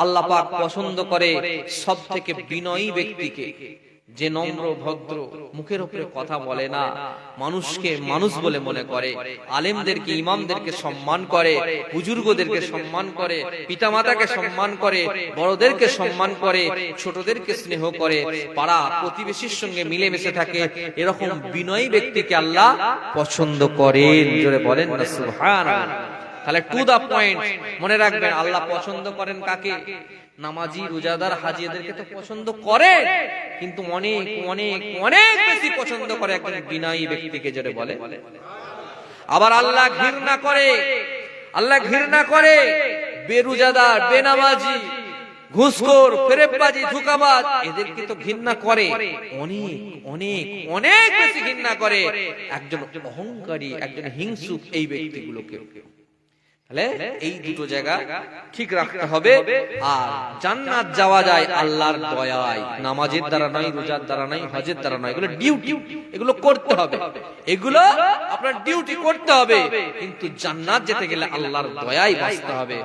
আল্লাহ পাক পছন্দ করে সব থেকে বিনয়ী ব্যক্তিকে। যে নম্র ভদ্র মুখের উপরে কথা বলে না মানুষকে মানুষ বলে মনে করে আলেমদেরকে ইমামদেরকে সম্মান করে বুজুর্গদেরকে সম্মান করে পিতামাতাকে সম্মান করে বড়দেরকে সম্মান করে ছোটদেরকে স্নেহ করে পাড়া প্রতিবেশীর সঙ্গে মিলেমিশে থাকে এরকম বিনয়ী ব্যক্তিকে আল্লাহ পছন্দ করেন। জোরে বলেন না সুবহানাল্লাহ। তাহলে টু দা পয়েন্ট মনে রাখবেন আল্লাহ পছন্দ করেন কাকে? নামাজি রোজাদার হাজিদেরকে তো পছন্দ করে। কিন্তু অনেক অনেক অনেক বেশি পছন্দ করে একজন বিনয়ী ব্যক্তিকে যেটা বলে। আবার আল্লাহ ঘৃণা করে। আল্লাহ ঘৃণা করে। বেরুজাদার বেনামাজি ঘুষখোর ফেরেববাজি ধোকাবাজ এদেরকে তো ঘৃণা করে। অনেক অনেক অনেক বেশি ঘৃণা করে। একজন অহংকারী একজন হিংসুক এই ব্যক্তিগুলোকে। তাহলে এই দুটো জায়গা ঠিক রাখতে হবে। আর জান্নাত যাওয়া যায় আল্লাহর দয়ায়। নামাজের দ্বারা নয় রোজার দ্বারা নয় হজের দ্বারা নয় এগুলো ডিউটি এগুলো করতে হবে। এগুলো আপনার ডিউটি করতে হবে। কিন্তু জান্নাত যেতে গেলে আল্লাহর দয়ায় বাঁচতে হবে।